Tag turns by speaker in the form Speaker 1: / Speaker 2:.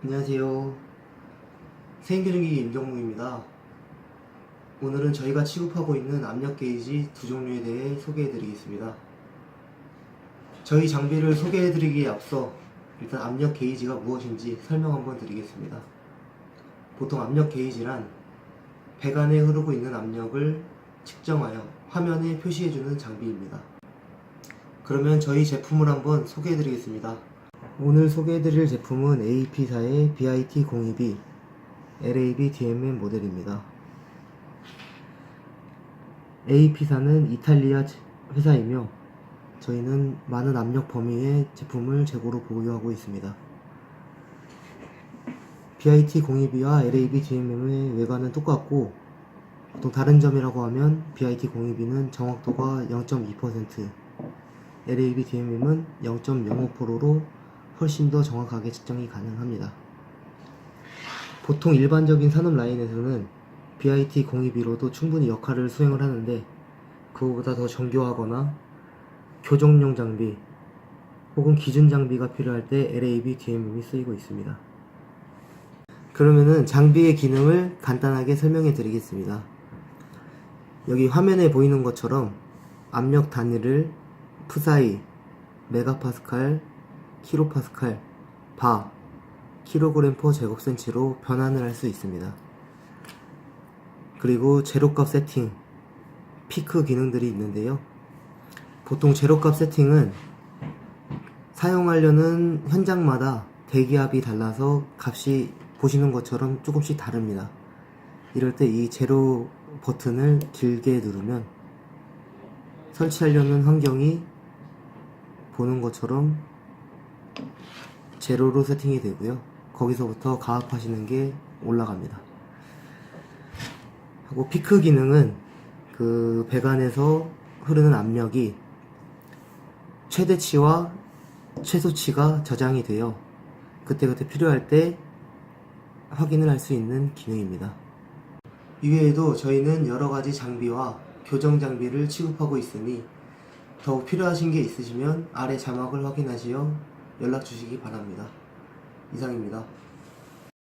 Speaker 1: 안녕하세요. 생기능기 임정묵입니다. 오늘은 저희가 취급하고 있는 압력 게이지 두 종류에 대해 소개해 드리겠습니다. 저희 장비를 소개해 드리기에 앞서 일단 압력 게이지가 무엇인지 설명 한번 드리겠습니다. 보통 압력 게이지란 배관에 흐르고 있는 압력을 측정하여 화면에 표시해 주는 장비입니다. 그러면 저희 제품을 한번 소개해 드리겠습니다. 오늘 소개해드릴 제품은 AP사의 BIT02B LAB DMM 모델입니다. AP사는 이탈리아 회사이며 저희는 많은 압력 범위의 제품을 재고로 보유하고 있습니다. BIT02B와 LAB DMM의 외관은 똑같고 보통 다른 점이라고 하면 BIT02B는 정확도가 0.2% LAB DMM은 0.05%로 훨씬 더 정확하게 측정이 가능합니다. 보통 일반적인 산업 라인에서는 BIT02B로도 충분히 역할을 수행을 하는데 그거보다 더 정교하거나 교정용 장비 혹은 기준 장비가 필요할 때 LAB DMM이 쓰이고 있습니다. 그러면은 장비의 기능을 간단하게 설명해 드리겠습니다. 여기 화면에 보이는 것처럼 압력 단위를 푸사이, 메가파스칼, 킬로파스칼, 바, 킬로그램 퍼 제곱센치로 변환을 할 수 있습니다. 그리고 제로값 세팅, 피크 기능들이 있는데요. 보통 제로값 세팅은 사용하려는 현장마다 대기압이 달라서 값이 보시는 것처럼 조금씩 다릅니다. 이럴 때 이 제로 버튼을 길게 누르면 설치하려는 환경이 보는 것처럼 제로로 세팅이 되고요. 거기서부터 가압하시는 게 올라갑니다. 하고 피크 기능은 그 배관에서 흐르는 압력이 최대치와 최소치가 저장이 되어 그때그때 필요할 때 확인을 할 수 있는 기능입니다. 이외에도 저희는 여러 가지 장비와 교정 장비를 취급하고 있으니 더욱 필요하신 게 있으시면 아래 자막을 확인하시어 연락 주시기 바랍니다. 이상입니다.